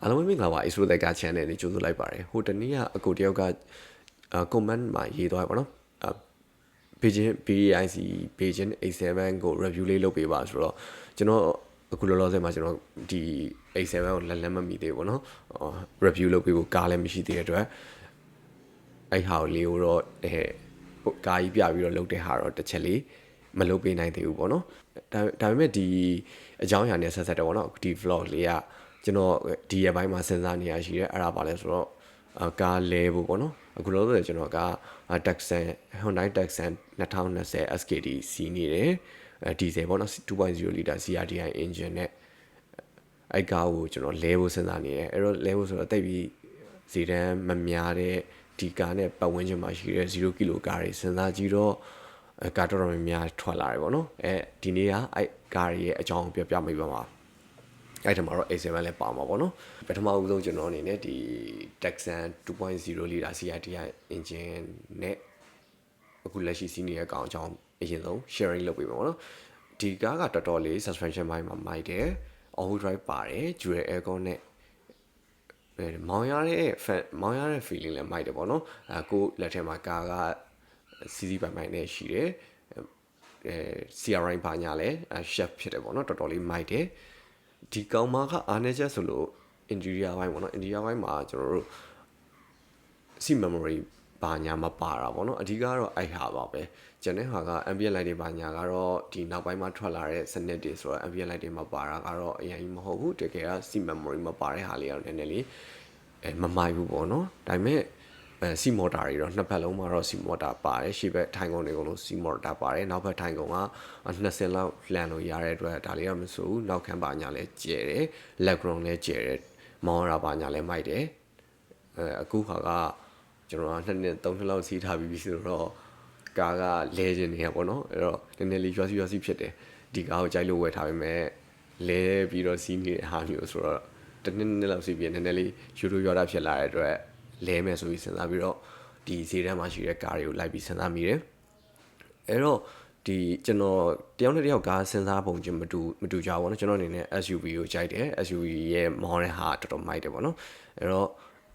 အားလုံးပဲမင်္ဂလာပါ Astro Tech Channel နဲ့ကြိုဆိုလိုက်ပါတယ်ဟိုတနေ့ကအကိုတယောက်ကအာ comment မှာရေးသွားတယ်ပေါ့နော်အာ Beijing BIC Beijing A7 ကို review လေးလုပ်ပေးပါဆိုတော့ကျွန်တော်အခုလောလောဆယ်မှာကျွန်တော်ဒီ A7 ကိုလက်လက်မမီသေးဘူးပေါ့နော်အာ review လုပ်ပေးဖို့ကားလည်းမရှိသေးတဲ့အတွက်အဲ့ဟာကိုလေးကိုတော့အဲဟိုကားကြီးပြပြီးတော့လုပ်တဲ့ဟာတော့တစ်ချက်လေးမလုပ်ပေးနိုင်သေးဘူးပေါ့နော်ဒါဒါပေမဲ့ဒီအကြောင်းအရာနဲ့ဆက်ဆက်တော့ပေါ့နော်ဒီ vlog လေးက ကျွန်တော်ဒီရက်ပိုင်းမှာစဉ်းစားနေရရှိရဲအဲ့ဒါပါလဲဆိုတော့အာကားလဲဖို့ပေါ့နော်အခုလောလောဆယ်ကျွန်တော်က Tucson Hyundai Tucson 2020 SKD စီးနေတယ်အဲဒီဇယ်ပေါ့နော်2.0 liter CRDI engine နဲ့အဲ့ကားကိုကျွန်တော်လဲဖို့စဉ်းစားနေတယ်အဲ့တော့လဲဖို့ဆိုတော့တိတ်ပြီးဇီတန်းမများတဲ့ဒီကားနဲ့ပတ်ဝန်းကျင်မှာရှိတဲ့0ကီလိုကားတွေစဉ်းစားကြည့်တော့အဲကားတော်တော်များများထွက်လာတယ်ပေါ့နော်အဲဒီနေ့ကအဲ့ကားရဲ့အကြောင်းပြောပြမိပါမှာ အဲ့ထမှာတော့ A7 လည်းပါမှာပေါ့နော်ပထမဦးဆုံးကျွန်တော်အနေနဲ့ဒီ Texan 2.0 liter CRDI engine နဲ့အခုလက်ရှိစီးနေတဲ့ကောင်အကြောင်းအရင်ဆုံး sharing လုပ်ပေးပါပေါ့နော်ဒီကားကတော်တော်လေး suspension ဘိုင်းမှာမိုက်တယ် all wheel drive ပါတယ် dual aircon နဲ့အဲမောင်ရတဲ့ fan မောင်ရတဲ့ feeling လည်းမိုက်တယ်ပေါ့နော်အဲကိုလက်ထက်မှာကားကစီစီပိုင်ပိုင်နဲ့ရှိတယ်အဲ CRI ဘာညာလဲ chef ဖြစ်တယ်ပေါ့နော်တော်တော်လေးမိုက်တယ် ဒီကောင်မကအားနေချက်ဆိုလို့ interior ဘိုင်းပေါ့နော် interior ဘိုင်းမှာကျွန်တော်တို့စီ memory ဘာညာမပါတာပေါ့နော်အဓိကတော့အဲ့ဟာပါပဲကျန်တဲ့ဟာက ambient light တွေဘာညာကတော့ဒီနောက်ပိုင်းမှာထွက်လာတဲ့စနစ်တွေဆိုတော့ ambient light တွေမပါတာကတော့အရင်မဟုတ်ဘူးတကယ်ကစီ memory မပါတဲ့ဟာလေးကတော့နည်းနည်းလေးအဲမမိုက်ဘူးပေါ့နော်ဒါပေမဲ့ အဲစီမော်တာတွေတော့နှစ်ဖက်လုံးမှာတော့စီမော်တာပါတယ်ရှေ့ဘက်ထိုင်ကုန်တွေအကုန်လုံးစီမော်တာပါတယ်နောက်ဘက်ထိုင်ကုန်က20ဆင်လောက်လှန်လို့ရတဲ့အတွက်ဒါလေးကမဆိုဘူးနောက်ခံပါညာလဲကျဲတယ် left ground လဲကျဲတယ်မောင်းရပါညာလဲမိုက်တယ်အဲအခုခါကကျွန်တော်ကနှစ်နှစ်သုံးနှစ်လောက်စီးထားပြီးပြီဆိုတော့ကားကလဲခြင်းနေရပေါ့နော်အဲ့တော့နည်းနည်းလေးရွာစီရွာစီဖြစ်တယ်ဒီကားကိုကြိုက်လို့ဝယ်ထားပေမဲ့လဲပြီးတော့စီးနေတဲ့ဟာမျိုးဆိုတော့တစ်နှစ်နှစ်လောက်စီးပြီးနည်းနည်းလေးယူရိုရွာတာဖြစ်လာတဲ့အတွက် လဲမယ်ဆိုပြီးစဉ်းစားပြီးတော့ဒီဈေးထဲမှာရှိတဲ့ကားတွေကိုလိုက်ပြီးစဉ်းစားမိတယ်အဲ့တော့ဒီကျွန်တော်တယောက်နဲ့တယောက်ကားစဉ်းစားပုံချင်းမတူမတူကြဘူးပေါ့နော်ကျွန်တော်အနေနဲ့ SUV ကိုကြိုက်တယ် SUV ရဲ့မောင်းတဲ့ဟာတော်တော်မိုက်တယ်ပေါ့နော်အဲ့တော့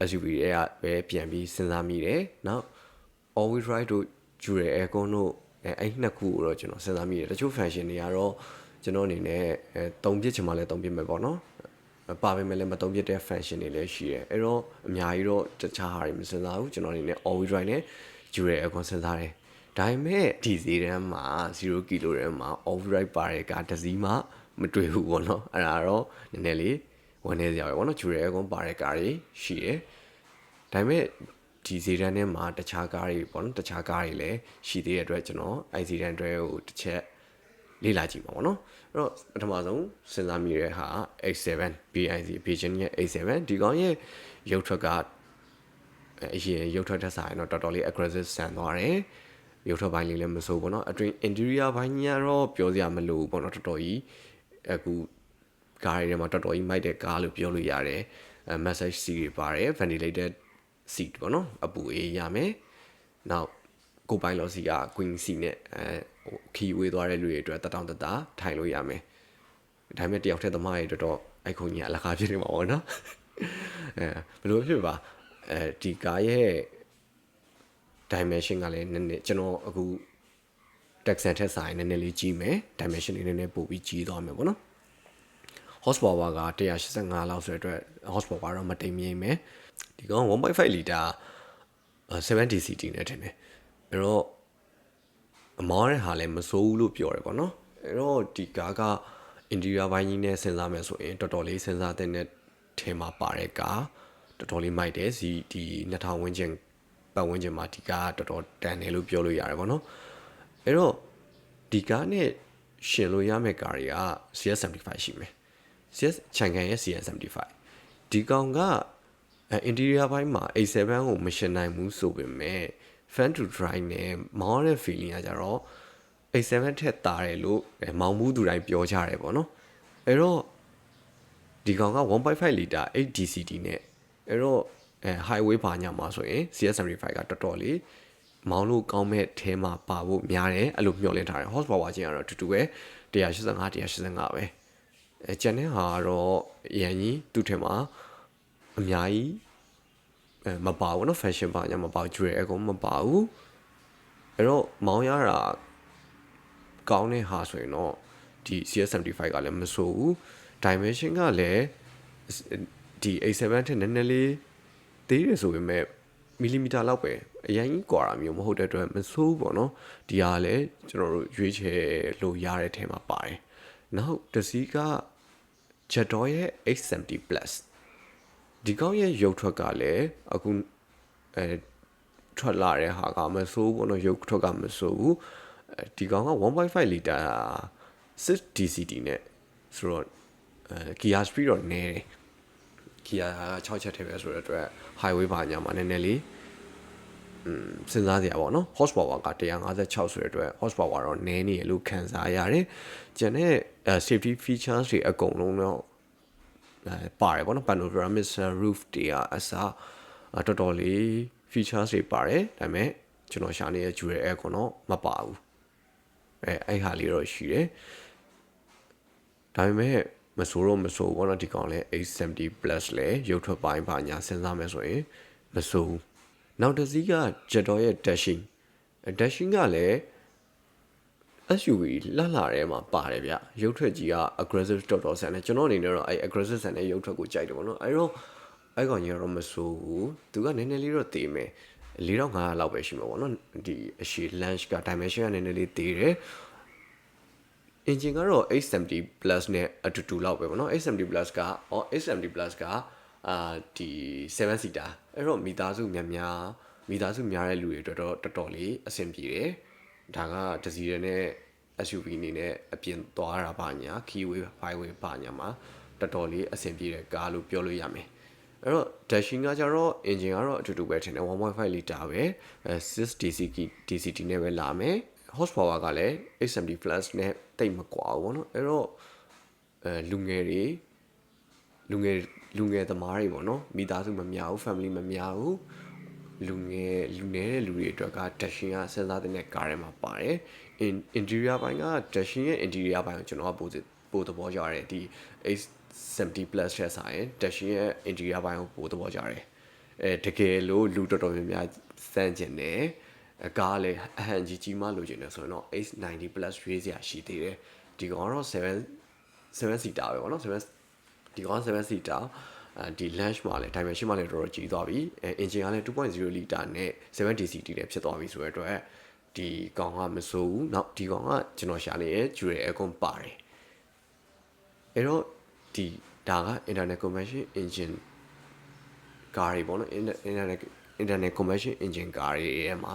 SUV ရဲ့ပဲပြန်ပြီးစဉ်းစားမိတယ်နောက် all wheel drive တို့ dual aircon တို့အဲအဲ့နှစ်ခုကိုတော့ကျွန်တော်စဉ်းစားမိတယ်တချို့ function တွေကတော့ကျွန်တော်အနေနဲ့အဲသုံးပြစ်ချင်မှလည်းသုံးပြစ်မယ်ပေါ့နော် ပါပေမဲ့လည်းမသုံးပြတဲ့ function တွေလည်းရှိတယ်အဲ့တော့အများကြီးတော့တခြားဟာတွေမစဉ်းစားဘူးကျွန်တော်အနေနဲ့ all wheel drive နဲ့ dual aircon စဉ်းစားတယ်ဒါပေမဲ့ဒီဈေးတန်းမှာ0ကီလိုတန်းမှာ all wheel drive ပါတဲ့ကားတစ်စီးမှမတွေ့ဘူးပေါ့နော်အဲ့ဒါတော့နည်းနည်းလေးဝန်နေစရာပဲပေါ့နော် dual aircon ပါတဲ့ကားတွေရှိတယ်ဒါပေမဲ့ဒီဈေးတန်းထဲမှာတခြားကားတွေပေါ့နော်တခြားကားတွေလည်းရှိသေးတဲ့အတွက်ကျွန်တော်အဲ့ဈေးတန်းတွေကိုတစ်ချက် လေ့လာကြည့်ပါပေါ့နော်အဲ့တော့ပထမဆုံးစဉ်းစားမိတဲ့ဟာ A7 BIC Beijing ရဲ့ A7 ဒီကောင်ရဲ့ရုပ်ထွက်က အရင်ရုပ်ထွက်တဲ့ဆိုင်တော့တော်တော်လေး aggressive ဆန်သွားတယ်ရုပ်ထွက်ပိုင်းလေးလည်းမစိုးဘူးเนาะအတွင်း interior ဘိုင်းကြီးကတော့ပြောစရာမလိုဘူးပေါ့နော်တော်တော်ကြီးအခုကားတွေထဲမှာတော်တော်ကြီးမိုက်တဲ့ကားလို့ပြောလို့ရတယ်အဲ massage seat တွေပါတယ် ventilated seat ပေါ့နော်အပူအေးရမယ်နောက်ကိုပိုင်းလောစီက queen seat နဲ့အဲဟို ခီဝေးသွားတဲ့လူတွေအတွက်တတောင်တတာထိုင်လို့ရမယ်ဒါပေမဲ့တယောက်တည်းသမားတွေတော်တော်အိုက်ခုန်ကြီးအလကားဖြစ်နေမှာပေါ့နော်အဲဘယ်လိုဖြစ်ပါအဲဒီကားရဲ့ dimension ကလည်းနည်းနည်းကျွန်တော်အခု Texan ထက်ဆိုင်နည်းနည်းလေးကြီးမယ် dimension လေးနည်းနည်းပိုပြီးကြီးသွားမယ်ပေါ့နော် horsepower က185လောက်ဆိုတဲ့အတွက် horsepower တော့မတိမ်မြိန်မယ်ဒီကောင်1.5 liter 70 cc နဲ့ထင်တယ်အဲ့တော့ အမောင်းတဲ့ဟာလည်းမစိုးဘူးလို့ပြောတယ်ပေါ့နော်အဲ့တော့ဒီကားက interior ဘိုင်းကြီးနဲ့စဉ်းစားမယ်ဆိုရင်တော်တော်လေးစဉ်းစားတဲ့ထဲမှာပါတဲ့ကားတော်တော်လေးမိုက်တယ်စီဒီ2000ဝန်းကျင်ပတ်ဝန်းကျင်မှာဒီကားတော်တော်တန်တယ်လို့ပြောလို့ရတယ်ပေါ့နော်အဲ့တော့ဒီကားနဲ့ရှင်လို့ရမယ့်ကားတွေက CS75 ရှိမယ် CS ချန်ကန်ရဲ့ CS75 ဒီကောင်က interior ဘိုင်းမှာ A7 ကိုမရှင်နိုင်ဘူးဆိုပေမဲ့ fan to drive နဲ့မောင်းတဲ့ feeling ကကြတော့ A7 ထက်တာတယ်လို့မောင်းမှုသူတိုင်းပြောကြတယ်ပေါ့နော်အဲ့တော့ဒီကောင်က1.5 liter 8 DCT နဲ့အဲ့တော့အဲ highway ဘာညာမှာဆိုရင် CS75 ကတော်တော်လေးမောင်းလို့ကောင်းမဲ့အဲမှာပါဖို့များတယ်အဲ့လိုမျှော်လင့်ထားတယ် horsepower ချင်းကတော့တူတူပဲ185 185ပဲအဲကျန်တဲ့ဟာကတော့အရင်ကြီးသူ့ထဲမှာအများကြီးအဲ မပါဘူးเนาะ fashion ပါညာမပါဘူး jewelry အကုန်မပါဘူးအဲ့တော့မောင်းရတာကောင်းတဲ့ဟာဆိုရင်တော့ဒီ CS75 ကလည်းမဆိုးဘူး dimension ကလည်းဒီ A7 ထက်နည်းနည်းလေးသေးတယ်ဆိုပေမဲ့မီလီမီတာလောက်ပဲအရင်ကြီးကွာတာမျိုးမဟုတ်တဲ့အတွက်မဆိုးဘူးပေါ့နော်ဒီဟာလည်းကျွန်တော်တို့ရွေးချယ်လို့ရတဲ့ထဲမှာပါတယ်နောက်တစ်စီးက Jetdoor ရဲ့ H70 Plus ဒီကောင်းရဲ့ရုပ်ထွက်ကလည်းအခုအဲထွက်လာတဲ့ဟာကမဆိုးဘူးနော်ရုပ်ထွက်ကမဆိုးဘူးအဲဒီကောင်က1.5လီတာ6 DCT နဲ့ဆိုတော့အဲ gear speed တော့နည်းတယ် gear 6ချက်ထဲပဲဆိုတော့အတွက် highway ဘာညာမှာနည်းနည်းလေးอืมစဉ်းစားစရာပေါ့နော် horsepower က156ဆိုတဲ့အတွက် horsepower တော့နည်းနေရလို့ခံစားရတယ်ကျန်တဲ့ safety features တွေအကုန်လုံးတော့အဲ ပါတယ်ပေါ့နော် panoramic roof တွေကအစားတော်တော်လေး features တွေပါတယ်ဒါပေမဲ့ကျွန်တော်ရှာနေတဲ့ jewel air ကတော့မပါဘူးအဲအဲ့ဟာလေးတော့ရှိတယ်ဒါပေမဲ့မဆိုးတော့မဆိုးဘောနော်ဒီကောင်လဲ A70 Plus လဲရုပ်ထွက်ပိုင်းပါညာစဉ်းစားမယ်ဆိုရင်မဆိုးနောက်တစ်စီးက Jetdoor ရဲ့ dashing dashing ကလည်း SUV လှလှထဲမှာပါတယ်ဗျရုပ်ထွက်ကြီးက aggressive တော်တော်ဆန်တယ်ကျွန်တော်အနေနဲ့တော့အဲ aggressive ဆန်တဲ့ရုပ်ထွက်ကိုကြိုက်တယ်ပေါ့နော်အဲတော့အဲကောင်ကြီးကတော့မဆိုးဘူးသူကနည်းနည်းလေးတော့သေးမယ်4500လောက်ပဲရှိမှာပေါ့နော်ဒီအရှိ launch က dimension ကနည်းနည်းလေးသေးတယ် engine ကတော့870 plus နဲ့အတူတူလောက်ပဲပေါ့နော်870 plus ကအော်870 plus ကအာဒီ7 seater အဲ့တော့မိသားစုများများမိသားစုများတဲ့လူတွေအတွက်တော့တော်တော်လေးအဆင်ပြေတယ် ဒါကတစီရနဲ့ SUV အနေနဲ့အပြင်သွားတာပါညာ keyway highway ပါညာမှာတော်တော်လေးအဆင်ပြေတဲ့ကားလို့ပြောလို့ရမယ်အဲ့တော့ dashing ကကြတော့ engine ကတော့အတူတူပဲထင်တယ်1.5 liter ပဲ 6 DCT DCT နဲ့ပဲလာမယ် horsepower ကလည်း870 plus နဲ့တိတ်မကွာဘူးပေါ့နော်အဲ့တော့အဲလူငယ်တွေလူငယ်လူငယ်သမားတွေပေါ့နော်မိသားစုမများဘူး family မများဘူး လူငယ်လူငယ်တဲ့လူတွေအတွက်က dashing ကစဉ်းစားတဲ့ကားထဲမှာပါတယ် in interior ဘိုင်းက dashing ရဲ့ interior ဘိုင်းကိုကျွန်တော်ကပိုပိုသဘောကျရတယ်ဒီ870 plus ထက်ဆိုင် dashing ရဲ့ interior ဘိုင်းကိုပိုသဘောကျတယ်အဲတကယ်လို့လူတော်တော်များများစမ်းကျင်တယ်အကားလည်းအဟန်ကြီးကြီးမှလိုချင်တယ်ဆိုရင်တော့ H90 plus ရွေးစရာရှိသေးတယ်ဒီကောင်ကတော့7 7 seater ပဲပေါ့နော်7ဒီကောင်7 seater အဲ ဒီ launch မှာလည်း dimension မှာလည်းတော်တော်ကြီးသွားပြီအဲ engine ကလည်း2.0 liter နဲ့ 7 DCT လည်းဖြစ်သွားပြီဆိုတော့အတွက်ဒီကောင်ကမစိုးဘူးနောက်ဒီကောင်ကကျွန်တော်ရှာနေတဲ့ jewel aircon ပါတယ်အဲ့တော့ဒီဒါက internet conversion engine ကားတွေပေါ့နော် internet internet conversion engine ကားတွေရဲ့မှာ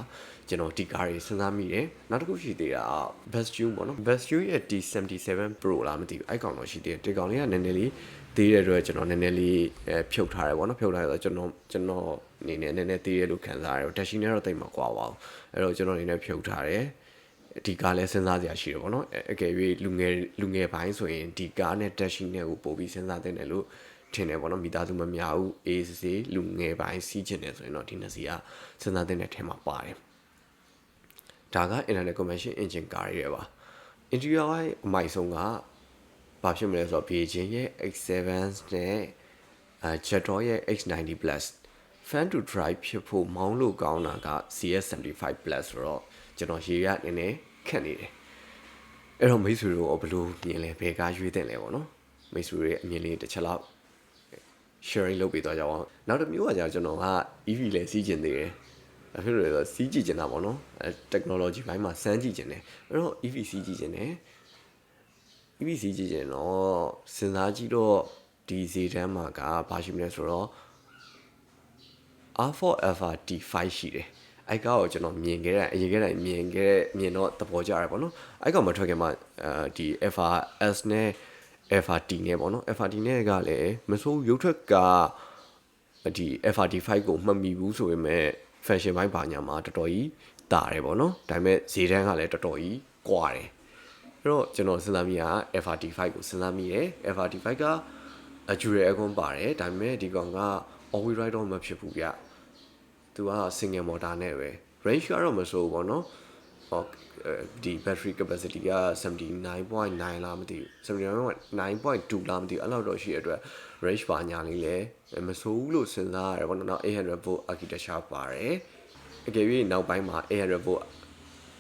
ကျွန်တော်ဒီကားတွေစဉ်းစားမိတယ်နောက်တစ်ခုရှိသေးတာ best tune ပေါ့နော် best tune ရဲ့ T77 Pro လားမသိဘူးအဲ့ကောင်တော့ရှိသေးတယ်ဒီကောင်လေးကနည်းနည်းလေး သေးတဲ့အတွက်ကျွန်တော်နည်းနည်းလေးအဲဖြုတ်ထားတယ်ပေါ့နော်ဖြုတ်ထားရတော့ကျွန်တော်ကျွန်တော်အနေနဲ့နည်းနည်းသေးတယ်လို့ခံစားရတယ် dash နဲ့တော့တိတ်မကွာပါဘူးအဲ့တော့ကျွန်တော်အနေနဲ့ဖြုတ်ထားတယ်ဒီကားလဲစဉ်းစားစရာရှိတယ်ပေါ့နော်အကယ်၍လူငယ်လူငယ်ပိုင်းဆိုရင်ဒီကားနဲ့ dash နဲ့ကိုပို့ပြီးစဉ်းစားတဲ့တယ်လို့ထင်တယ်ပေါ့နော်မိသားစုမများဘူးအေးစေးလူငယ်ပိုင်းစီးချင်တယ်ဆိုရင်တော့ဒီနှစ်စီကစဉ်းစားတဲ့ထဲမှာပါတယ်ဒါက internet conversion engine ကားတွေပါ interior ဝိုင်းအမိုက်ဆုံးက ဘာဖြစ်မလဲဆိုတော့ Beijing ရဲ့ X7 နဲ့အဲ Jetdoor ရဲ့ X90 Plus fan to drive ဖြစ်ဖို့မောင်းလို့ကောင်းတာက CS75 Plus ဆိုတော့ကျွန်တော်ရေရနည်းနည်းခက်နေတယ်အဲ့တော့မိတ်ဆွေတို့ဘယ်လိုမြင်လဲဘယ်ကားရွေးတဲ့လဲပေါ့နော်မိတ်ဆွေတွေအမြင်လေးတစ်ချက်လောက် sharing လုပ်ပေးသွားကြအောင်နောက်တစ်မျိုးကကြာကျွန်တော်က EV လည်းစီးကျင်သေးတယ်အဖြစ်လို့ဆိုစီးကြည့်ကျင်တာပေါ့နော်အဲ technology ဘိုင်းမှာစမ်းကြည့်ကျင်တယ်အဲ့တော့ EV စီးကြည့်ကျင်တယ် EV စီးကြည့်ကျင်တော့စဉ်းစားကြည့်တော့ဒီဈေးတန်းမှာကဘာရှိမလဲဆိုတော့ R4 Alpha T5 ရှိတယ်အဲ့ကောကိုကျွန်တော်မြင်ခဲ့တဲ့အရင်ကတည်းကမြင်ခဲ့မြင်တော့သဘောကျရပေါ့နော်အဲ့ကောင်မထွက်ခင်မှာအဲဒီ Alpha S နဲ့ Alpha T နဲ့ပေါ့နော် Alpha T နဲ့ကလည်းမဆိုးရုပ်ထွက်ကဒီ Alpha T5 ကိုမှတ်မိဘူးဆိုပေမဲ့ fashion ဘိုင်းဘာညာမှာတော်တော်ကြီးတာတယ်ပေါ့နော်ဒါပေမဲ့ဈေးတန်းကလည်းတော်တော်ကြီးကွာတယ် အဲ့တော့ကျွန်တော်စဉ်းစားမိတာ FRT5 ကိုစဉ်းစားမိတယ် FRT5 ကအကျူရဲအကွန်ပါတယ်ဒါပေမဲ့ဒီကောင်က all wheel drive တော့မဖြစ်ဘူးဗျသူက single motor နဲ့ပဲ range ကတော့မဆိုးဘူးပေါ့နော်ဟောဒီ battery capacity က79.9လားမသိဘူး79.9.2လားမသိဘူးအဲ့လောက်တော့ရှိရတဲ့အတွက် range ပါညာလေးလည်းမဆိုးဘူးလို့စဉ်းစားရတယ်ပေါ့နော်နောက်800 volt architecture ပါတယ်အကယ်၍နောက်ပိုင်းမှာ800 volt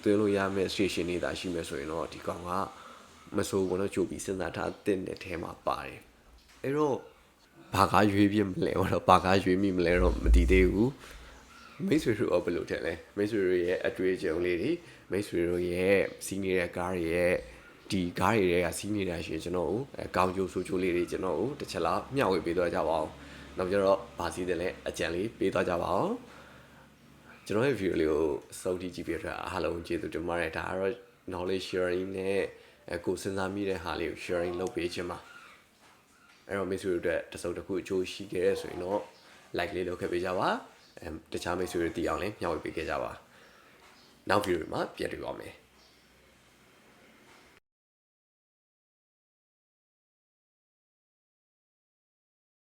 သွင်းလို့ရမယ့် station တွေသာရှိမယ်ဆိုရင်တော့ဒီကောင်ကမဆိုးဘူးတော့ကြိုပြီးစဉ်းစားထားတဲ့တဲ့ထဲမှာပါတယ်အဲ့တော့ဘာကားရွေးပြမလဲတော့ဘာကားရွေးမိမလဲတော့မတည်သေးဘူးမိတ်ဆွေတို့ရောဘယ်လိုထင်လဲမိတ်ဆွေတို့ရဲ့အတွေ့အကြုံလေးတွေမိတ်ဆွေတို့ရဲ့စီးနေတဲ့ကားတွေရဲ့ဒီကားတွေတွေကစီးနေတာရှိရင်ကျွန်တော်တို့အကောင်းကျိုးဆိုးကျိုးလေးတွေကျွန်တော်တို့တစ်ချက်လောက်မျှဝေပေးသွားကြပါအောင်နောက်ကြတော့ဗာစီးတယ်လဲအကြံလေးပေးသွားကြပါအောင် ကျွန်တော်ရဲ့ view လေးကိုစုံကြည့်ကြည့်ပြတဲ့အတွက်အားလုံးကျေးဇူးတင်ပါတယ်ဒါကတော့ knowledge sharing နဲ့အကိုစဉ်းစားမိတဲ့ဟာလေးကို sharing လုပ်ပေးခြင်းပါအဲ့တော့မိတ်ဆွေတို့အတွက်တစ်စုံတစ်ခုအကျိုးရှိခဲ့တဲ့ဆိုရင်တော့ like လေးလုပ်ခဲ့ပေးကြပါအဲတခြားမိတ်ဆွေတွေတည်အောင်လည်းမျှဝေပေးခဲ့ကြပါနောက် view တွေမှာပြန်တွေ့ပါမယ်